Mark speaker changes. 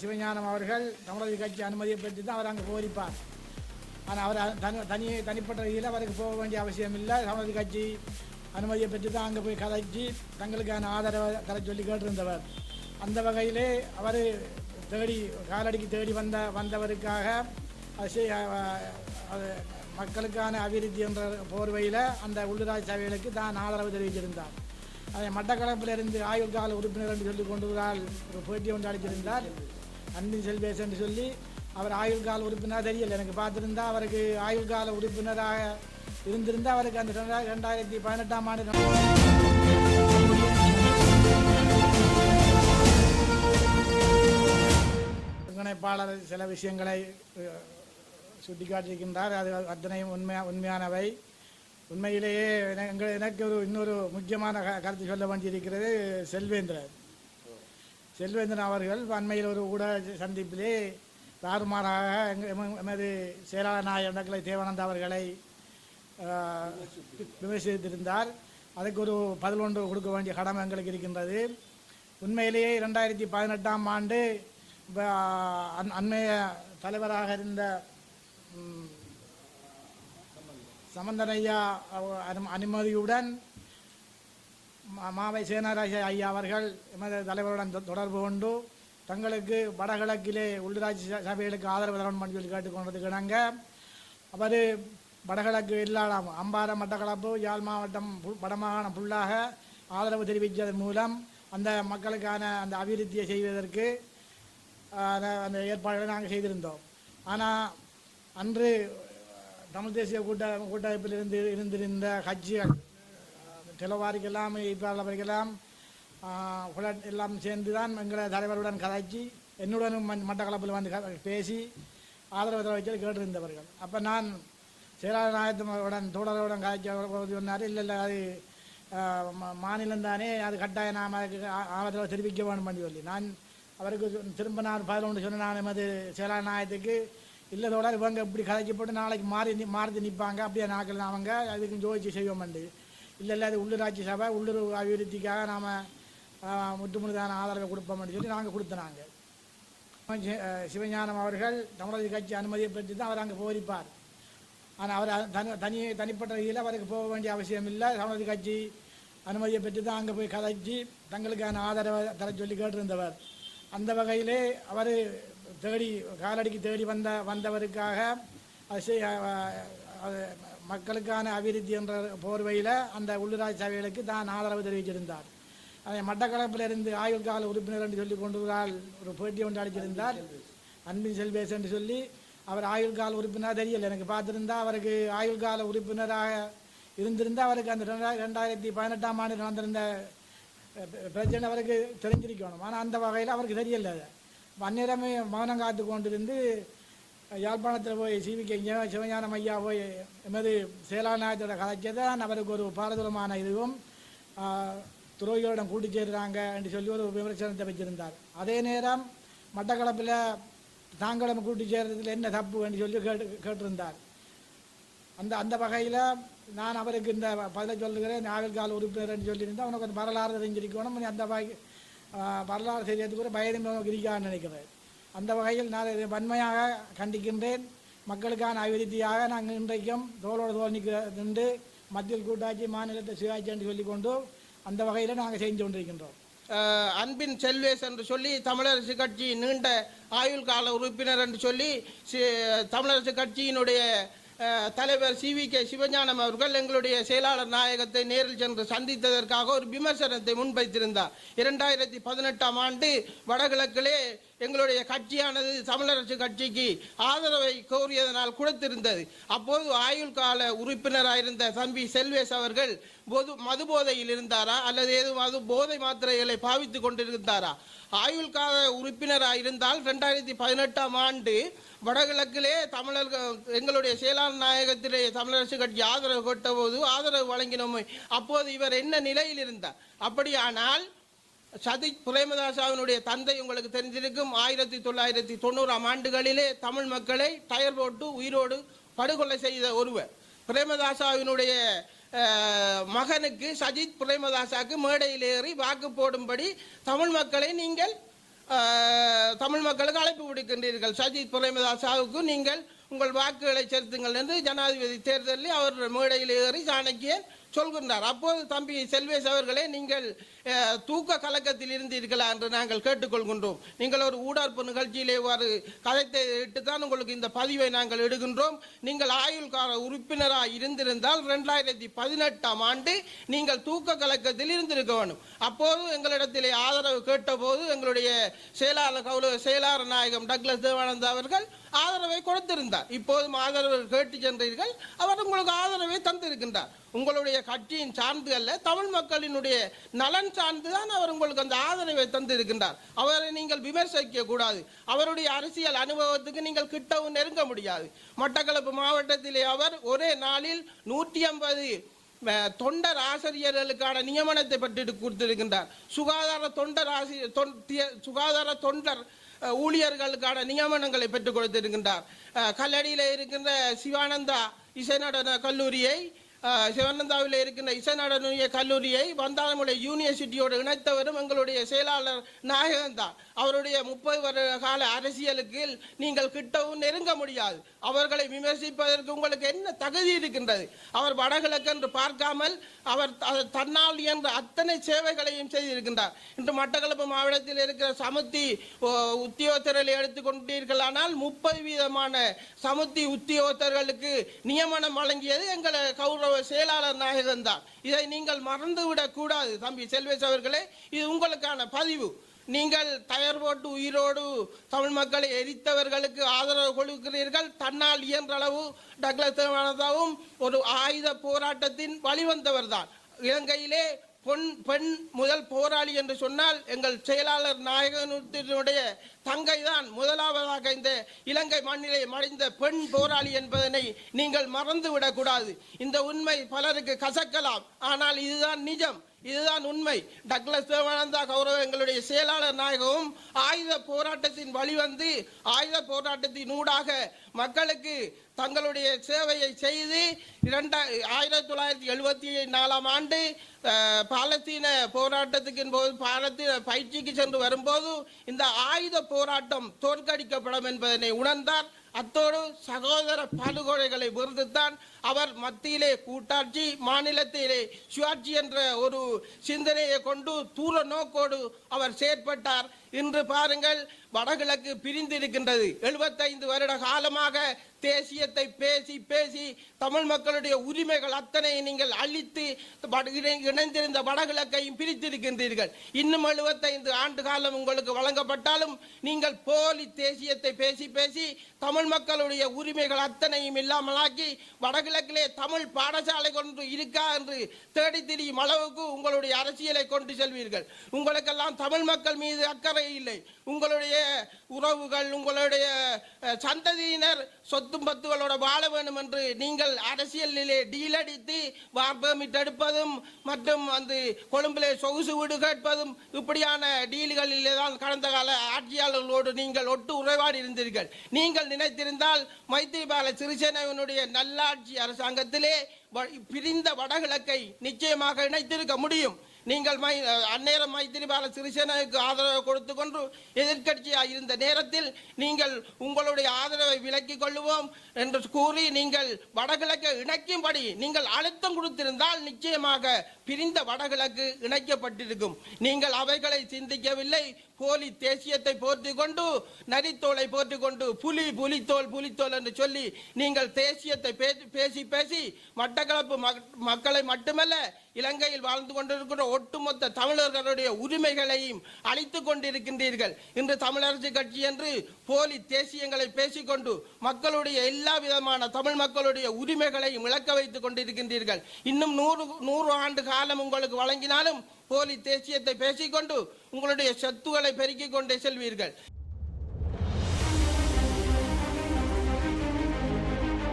Speaker 1: சிவஞானம் அவர்கள் தமிழக கட்சி அனுமதியை பெற்று தான் அவர் அங்கே போரிப்பார். ஆனால் அவர் தனி தனி தனிப்பட்ட ரீதியில் அவருக்கு போக வேண்டிய அவசியம் இல்லை. தமிழக கட்சி அனுமதியை பெற்று தான் அங்கே போய் கதைச்சி தங்களுக்கான ஆதரவை தர சொல்லி கேட்டிருந்தவர். அந்த வகையிலே அவர் தேடி காலடிக்கு தேடி வந்த வந்தவருக்காக அது மக்களுக்கான அபிவிருத்தி என்ற போர்வையில் அந்த உள்ளூராட்சி சபைகளுக்கு தான் ஆதரவு தெரிவித்திருந்தார். அதை மட்டக்களப்பிலிருந்து ஆயுள் கால உறுப்பினர் என்று சொல்லி கொண்டு ஒரு ஆள் பேட்டி ஒன்று அளித்திருந்தார். அன்பின் செல்வேஸ் என்று சொல்லி அவர் ஆயுள் கால உறுப்பினர் தெரியல. எனக்கு பார்த்துருந்தா அவருக்கு ஆயுள் கால உறுப்பினராக இருந்திருந்தா அவருக்கு அந்த ரெண்டாயிரத்தி பதினெட்டாம் ஆண்டு ஒருங்கிணைப்பாளர் சில விஷயங்களை சுட்டிக்காட்டியிருக்கின்றார். அது அத்தனையும் உண்மையா உண்மையானவை. உண்மையிலேயே என- எனக்கு ஒரு இன்னொரு முக்கியமான க- கருத்து சொல்ல வேண்டியிருக்கிறது செல்வேந்திரன் செல்வேந்திரன் அவர்கள் அண்மையில் ஒரு ஊடக சந்திப்பிலே தாறுமாறாக எமது செயலாளர் நாயகர் டக்ளை அவர்களை விமர்சித்திருந்தார். அதுக்கு ஒரு பதிலொன்று கொடுக்க வேண்டிய கடமை எங்களுக்கு இருக்கின்றது. உண்மையிலேயே இரண்டாயிரத்தி பதினெட்டாம் ஆண்டு அண்மைய தலைவராக இருந்த ம், சம்பந்தனையா அனுமதியுடன் மா- மாவை சேனாராஜ ஐயா அவர்கள் எமது தலைவருடன் தொ- தொடர்பு கொண்டு தங்களுக்கு வடகிழக்கிலே உள்ளூராட்சி ச- சபைகளுக்கு ஆதரவு தரணும் என்று சொல்லி கேட்டுக்கொண்டதுக்கு இணங்க அவர் வடகிழக்கு இல்லாத அம்பாறை மட்டக்களப்பு யாழ் மாவட்டம் பு- வடமாகாணம் ஃபுல்லாக ஆதரவு தெரிவித்ததன் மூலம் அந்த மக்களுக்கான அந்த அபிவிருத்தியை செய்வதற்கு அந்த- அந்த ஏற்பாடுகளை நாங்கள் செய்திருந்தோம். ஆனால் அன்று தமிழ் தேசிய கூட்ட கூட்டமைப்பில் இருந்து இருந்திருந்த கட்சிகள் தெலவாரிக்கெல்லாம் இப்பெல்லாம் எல்லாம் சேர்ந்து தான் எங்களை தலைவருடன் கதைச்சி என்னுடனும் மண் மட்டக்களப்பில் வந்து க- பேசி ஆதரவு தெரிவித்து கேட்டிருந்தவர்கள். அப்போ நான் செயலாளர் நாயகத்துடன் தோழர்களுடன் கதைச்ச சொன்னார் இல்லை இல்லை அது மா- மாநிலம் தானே அது கட்டாயம் நாம் அதுக்கு ஆதரவு தெரிவிக்க வேண்டும் என்று சொல்லி. நான் அவருக்கு திரும்ப நான் பதினொன்று சொன்ன நான் எமது செயலாளர் நாயகத்துக்கு இல்லை தோழர் இவங்க இப்படி கதைக்கு போட்டு நாளைக்கு மாறி மாறுதி மாறி நிற்பாங்க அப்படியே நாட்கள் அவங்க அதுக்கு ஜோதிச்சு செய்வோம்ண்டு இல்லை இல்லை அது உள்ளூராட்சி சபை உள்ளூர் அபிவிருத்திக்காக நாம் முற்றுமுழுதான ஆதரவை கொடுப்போம்னு சொல்லி நாங்கள் கொடுத்தனாங்க. சிவஞானம் அவர்கள் தமிழக கட்சி அனுமதியை பெற்று தான் அவர் அங்கே போரிப்பார். ஆனால் அவர் தனி தனி தனிப்பட்ட ரீதியில் அவருக்கு போக வேண்டிய அவசியம் இல்லை. தமிழக கட்சி அனுமதியை பெற்று தான் அங்கே போய் கதைச்சி தங்களுக்கான ஆதரவை தர சொல்லி கேட்டிருந்தவர். அந்த வகையிலே அவர் தேடி காலடிக்கு தேடி வந்த வந்தவருக்காக மக்களுக்கான அபிவிருத்தி என்ற போர்வையில் அந்த உள்ளூராட்சி சபைகளுக்கு தான் ஆதரவு தெரிவித்திருந்தார். அதை மட்டக்களப்பிலிருந்து ஆயுள் கால உறுப்பினர் என்று சொல்லி கொண்டு ஒரு ஒரு பேட்டி ஒன்று அளித்திருந்தார். அன்பின் செல்வேஸ் என்று சொல்லி அவர் ஆயுள் கால உறுப்பினர் தெரியல. எனக்கு பார்த்துருந்தா அவருக்கு ஆயுள் கால உறுப்பினராக இருந்திருந்தால் அவருக்கு அந்த ரெண்டாயிரத்தி பதினெட்டாம் ஆண்டு நடந்திருந்த பிரச்சனை அவருக்கு தெரிஞ்சிருக்கணும். ஆனால் அந்த வகையில் அவருக்கு தெரியல அது மௌனம் காத்து கொண்டிருந்து யாழ்ப்பாணத்தில் போய் சிவிக்கு சிவஞானம் ஐயா போய் எமது செயலாளர் கதைச்சதான் அவருக்கு ஒரு பாரதூரமான இதுவும் துறவிகளிடம் கூட்டி சேர்றாங்க என்று சொல்லி ஒரு விமர்சனத்தை வச்சிருந்தார் அதே நேரம் மட்டக்களப்பில் தாங்களும் கூட்டி சேர்றதுல என்ன தப்பு என்று சொல்லி கேட்டு கேட்டிருந்தார். அந்த அந்த வகையில் நான் அவருக்கு இந்த பதிலை சொல்லுகிறேன் நாகல் கால உறுப்பினர் என்று சொல்லியிருந்தேன் உனக்கு அந்த வரலாறு தெரிஞ்சிருக்கணும். நீ அந்த வகை வரலாறு செய்யறது கூட பயணம் கிரிக்கான்னு நினைக்கிறேன். அந்த வகையில் நான் இதை வன்மையாக கண்டிக்கின்றேன். மக்களுக்கான அபிவிருத்தியாக நாங்கள் இன்றைக்கும் தோளோடு தோல் நிற்க நின்று மத்தியில் கூட்டாட்சி மாநிலத்தை சுயாட்சி என்று சொல்லிக்கொண்டு அந்த வகையில் நாங்கள் செஞ்சு கொண்டிருக்கின்றோம்.
Speaker 2: அன்பின் செல்வேஸ் என்று சொல்லி தமிழரசு கட்சி நீண்ட ஆயுள் கால உறுப்பினர் என்று சொல்லி சி- தமிழரசு கட்சியினுடைய தலைவர் சி வி கே சிவஞானம் அவர்கள் எங்களுடைய செயலாளர் நாயகத்தை நேரில் சென்று சந்தித்ததற்காக ஒரு விமர்சனத்தை முன்வைத்திருந்தார். இரண்டாயிரத்தி பதினெட்டாம் ஆண்டு வடகிழக்கிலே எங்களுடைய கட்சியானது தமிழரசு கட்சிக்கு ஆதரவை கோரியதனால் கொடுத்திருந்தது. அப்போது ஆயுள் கால உறுப்பினராயிருந்த தம்பி செல்வேஸ் அவர்கள் பொது மது போதையில் இருந்தாரா? அல்லது ஏதும் மது போதை மாத்திரைகளை பாவித்து கொண்டிருந்தாரா? ஆயுள் கால உறுப்பினராக இருந்தால் ரெண்டாயிரத்தி பதினெட்டாம் ஆண்டு வடகிழக்கிலே தமிழர்கள் எங்களுடைய செயலாளர் நாயகத்திலே தமிழரசு கட்சி ஆதரவு கொட்ட போது ஆதரவு வழங்கினோம். அப்போது இவர் என்ன நிலையில் இருந்தார் அப்படியானால் சதிக் பிரேமதாசாவினுடைய தந்தை உங்களுக்கு தெரிஞ்சிருக்கும். ஆயிரத்தி தொள்ளாயிரத்தி தொண்ணூறாம் ஆண்டுகளிலே தமிழ் மக்களை டயர் போட்டு உயிரோடு படுகொலை செய்த ஒருவர். பிரேமதாசாவினுடைய மகனுக்கு சஜித் பிரேமதாசாவுக்கு மேடையில் ஏறி வாக்கு போடும்படி தமிழ் மக்களை நீங்கள் தமிழ் மக்களுக்கு அழைப்பு விடுக்கின்றீர்கள். சஜித் பிரேமதாசாவுக்கு நீங்கள் உங்கள் வாக்குகளை செலுத்துங்கள் என்று ஜனாதிபதி தேர்தலில் அவர் மேடையில் ஏறி சாணக்கியன் சொல்கின்றார். அப்போது தம்பி செல்வேஸ் அவர்களே நீங்கள் தூக்க கலக்கத்தில் இருந்தீர்களா என்று நாங்கள் கேட்டுக்கொள்கின்றோம். நீங்கள் ஒரு ஊடார்ப்பு நிகழ்ச்சியிலே ஒரு கதைத்தை இட்டுத்தான் உங்களுக்கு இந்த பதிவை நாங்கள் எடுகின்றோம் நீங்கள் ஆயுள்கார உறுப்பினராக இருந்திருந்தால் ரெண்டாயிரத்தி பதினெட்டாம் ஆண்டு நீங்கள் தூக்க கலக்கத்தில் இருந்திருக்க வேண்டும். அப்போது எங்களிடத்திலே ஆதரவு கேட்டபோது எங்களுடைய செயலாளர் கௌரவ செயலாளர் நாயகம் டக்ளஸ் தேவானந்தா அவர்கள் ஆதரவை கொடுத்திருந்தார். இப்போதும் ஆதரவு கேட்டு சென்றீர்கள். அவர் உங்களுக்கு ஆதரவை தந்திருக்கின்றார். உங்களுடைய கட்சியின் சார்ந்து அல்ல தமிழ் மக்களினுடைய நலன் சார்ந்து தான் அவர் உங்களுக்கு அந்த ஆதரவை தந்து இருக்கின்றார் அவரை நீங்கள் விமர்சிக்க கூடாது அவருடைய அரசியல் அனுபவத்துக்கு நீங்கள் கிட்டவும் நெருங்க முடியாது. மட்டக்களப்பு மாவட்டத்திலே அவர் ஒரே நாளில் நூற்றி ஐம்பது தொண்டர் ஆசிரியர்களுக்கான நியமனத்தை பற்றி கொடுத்திருக்கின்றார். சுகாதார தொண்டர் ஆசிரியர் தொன்- சுகாதார தொண்டர் ஊழியர்களுக்கான நியமனங்களை பெற்றுக் கொடுத்திருக்கின்றார். கல்லடியில் இருக்கின்ற சிவானந்தா இசை நடன கல்லூரியை சிவனந்தாவில் இருக்கின்ற இசை நடன கல்லூரியை வந்தாளமுடைய யூனிவர்சிட்டியோடு இணைத்தவரும் எங்களுடைய செயலாளர் நாயகன் தான். அவருடைய முப்பது வருட கால அரசியலுக்கு நீங்கள் கிட்டவும் நெருங்க முடியாது. அவர்களை விமர்சிப்பதற்கு உங்களுக்கு என்ன தகுதி இருக்கின்றது? அவர் வடகிழக்கு என்று பார்க்காமல் அவர் தன்னால் என்ற அத்தனை சேவைகளையும் செய்திருக்கின்றார். இன்று மட்டக்களப்பு மாவட்டத்தில் இருக்கிற சமுத்தி உத்தியோகத்தர்களை எடுத்துக்கொண்டீர்களானால் முப்பது வீதமான சமுத்தி உத்தியோகத்தர்களுக்கு நியமனம் வழங்கியது எங்களை கௌரவ செயலாளர் நாயகன் தான் இதை நீங்கள் மறந்துவிடக் கூடாது தம்பி செல்வேஸ் அவர்களே. இது உங்களுக்கான பதிவு. நீங்கள் தயார் போட்டு உயிரோடு தமிழ் மக்களை எரித்தவர்களுக்கு ஆதரவு கொடுக்கிறீர்கள். தன்னால் இயன்ற அளவு டக்ளஸ் ஒரு ஆயுத போராட்டத்தின் வழிவந்தவர் தான். இலங்கையிலே பொன் பெண் முதல் போராளி என்று சொன்னால் எங்கள் செயலாளர் நாயகனுடைய தங்கை தான் முதலாவதாக இந்த இலங்கை மண்ணிலே மறைந்த பெண் போராளி என்பதனை நீங்கள் மறந்துவிடக் கூடாது இந்த உண்மை பலருக்கு கசக்கலாம். ஆனால் இதுதான் நிஜம். இதுதான் உண்மை. டக்ளஸ் தேவானந்தா கௌரவ எங்களுடைய செயலாளர் நாயகவும் ஆயுத போராட்டத்தின் வழிவந்து ஆயுத போராட்டத்தின் ஊடாக மக்களுக்கு தங்களுடைய சேவையை செய்து இரண்டா ஆயிரத்தி தொள்ளாயிரத்தி எழுபத்தி நாலாம் ஆண்டு பாலத்தீன பாலஸ்தீன போது பாலத்தீன பயிற்சிக்கு சென்று வரும்போது இந்த ஆயுத போராட்டம் தோற்கடிக்கப்படும் என்பதனை உணர்ந்தார் அத்தோடு சகோதர படுகொலைகளை விருந்துத்தான் அவர் மத்தியிலே கூட்டாட்சி மாநிலத்திலே சுயாட்சி என்ற ஒரு சிந்தனையை கொண்டு தூர நோக்கோடு அவர் செயற்பட்டார். இன்று பாருங்கள் வடகிழக்கு பிரிந்திருக்கின்றது. எழுபத்தைந்து வருட காலமாக தேசியத்தை பேசி பேசி தமிழ் மக்களுடைய உரிமைகள் அத்தனை நீங்கள் அழித்து இணை- இணைந்திருந்த வடகிழக்கையும் பிரித்திருக்கின்றீர்கள். இன்னும் எழுபத்தைந்து ஆண்டு காலம் உங்களுக்கு வழங்கப்பட்டாலும் நீங்கள் போலி தேசியத்தை பேசி பேசி தமிழ் மக்களுடைய உரிமைகள் அத்தனையும் இல்லாமலாக்கி வடகிழக்கிலே தமிழ் பாடசாலை கொண்டு இருக்கா என்று தேடி திரியும் அளவுக்கு உங்களுடைய அரசியலை கொண்டு செல்வீர்கள். உங்களுக்கெல்லாம் தமிழ் மக்கள் மீது அக்கறை இல்லை. உங்களுடைய உறவுகள் உங்களுடைய சந்ததியினர் சொத்து பத்துகளோட வாழ வேண்டும் என்று நீங்கள் அரசியலிலே டீலடித்து வார் எடுப்பதும் மற்றும் அந்த கொழும்பிலே சொகுசு வீடு கேட்பதும் இப்படியான டீல்களிலே தான் கடந்த கால ஆட்சியாளர்களோடு நீங்கள் ஒட்டு உறவாடி இருந்தீர்கள். நீங்கள் நினைத்திருந்தால் மைத்திரிபால சிறிசேனவனுடைய நல்லாட்சி அரசாங்கத்திலே பிரிந்த வடகிழக்கை நிச்சயமாக இணைத்திருக்க முடியும். நீங்கள் மை அந்நேரம் மைத்திரிபால சிறிசேனாவுக்கு ஆதரவு கொடுத்து கொண்டு எதிர்கட்சியாக இருந்த நேரத்தில் நீங்கள் உங்களுடைய ஆதரவை விலக்கிக் கொள்ளுவோம் என்று கூறி நீங்கள் வடகிழக்கை இணைக்கும்படி நீங்கள் அழுத்தம் கொடுத்திருந்தால் நிச்சயமாக பிரிந்த வடகிழக்கு இணைக்கப்பட்டிருக்கும். நீங்கள் அவைகளை சிந்திக்கவில்லை போலி தேசியத்தை போற்றி கொண்டு நரித்தோலை போற்றி கொண்டு புலி புலித்தோல் புலித்தோல் என்று சொல்லி நீங்கள் தேசியத்தை பேசி பேசி மட்டக்களப்பு மக்- மக்களை மட்டுமல்ல இலங்கையில் வாழ்ந்து கொண்டிருக்கிற ஒட்டுமொத்த தமிழர்களுடைய உரிமைகளையும் அழித்து கொண்டிருக்கின்றீர்கள். இன்று தமிழரசு கட்சி என்று போலி தேசியங்களை பேசிக்கொண்டு மக்களுடைய எல்லா விதமான தமிழ் மக்களுடைய உரிமைகளையும் இழக்க வைத்துக் கொண்டிருக்கின்றீர்கள். இன்னும் நூறு நூறு ஆண்டு காலம் உங்களுக்கு வழங்கினாலும் போலி தேசியத்தை பேசிக்கொண்டு உங்களுடைய சத்துக்களை பெருக்கிக் கொண்டே செல்வீர்கள்.